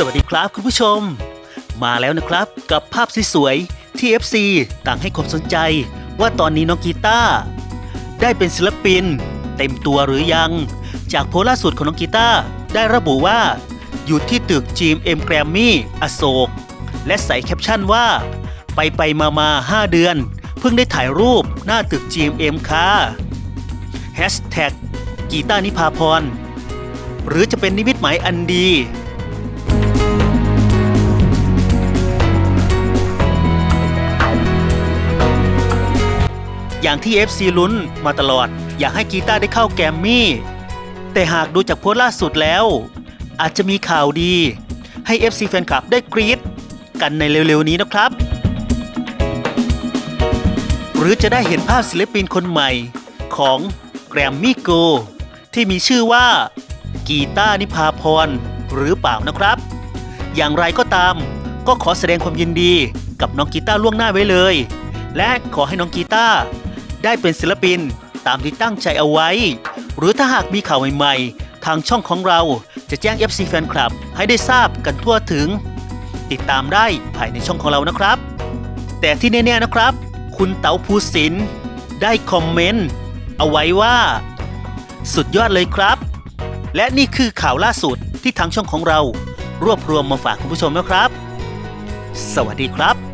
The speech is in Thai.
สวัสดีครับคุณผู้ชม มาแล้วนะครับกับภาพสวยๆที่ FC ต่างให้ความสนใจ ว่าตอนนี้น้องกีตาร์ได้เป็นศิลปิน เต็มตัวหรือยัง จากโพล่าสุดของน้องกีตาร์ได้ระบุว่า อยู่ที่ตึก GMM Grammy อโศก และใส่แคปชั่นว่า ไปไปมามา 5 เดือน เพิ่งได้ถ่ายรูปหน้าตึก GMM ค่ะ Hashtag กีตาร์นิพาพรหรือจะเป็นนิมิตหมายอันดี อย่างที่ FC ลุ้นมาตลอด อยากให้กีตาร์ได้เข้าแกรมมี่ แต่หากดูจากโพสต์ล่าสุดแล้ว อาจจะมีข่าวดี ให้ FC แฟนคลับได้กรี๊ดกันในเร็วๆนี้นะครับ หรือจะได้เห็นภาพศิลปินคนใหม่ของแกรมมี่โกที่มีชื่อว่า กีตาร์นิพาพรหรือเปล่านะครับ อย่างไรก็ตาม ก็ขอแสดงความยินดีกับน้องกีตาร์ล่วงหน้าไว้เลย และขอให้น้องกีตาร์ ได้เป็นศิลปินตามที่ตั้งใจเอาไว้ หรือถ้าหากมีข่าวใหม่ๆ ทางช่องของเราจะแจ้ง FC Fan Club ให้ได้ทราบกันทั่วถึง ติดตามได้ภายในช่องของเรานะครับ แต่ที่แน่ๆนะครับ คุณเต๋าภูสินทร์ได้คอมเมนต์เอาไว้ว่า สุดยอดเลยครับ และนี่คือข่าวล่าสุดที่ทางช่องของเรา รวบรวมมาฝากคุณผู้ชมนะครับ สวัสดีครับ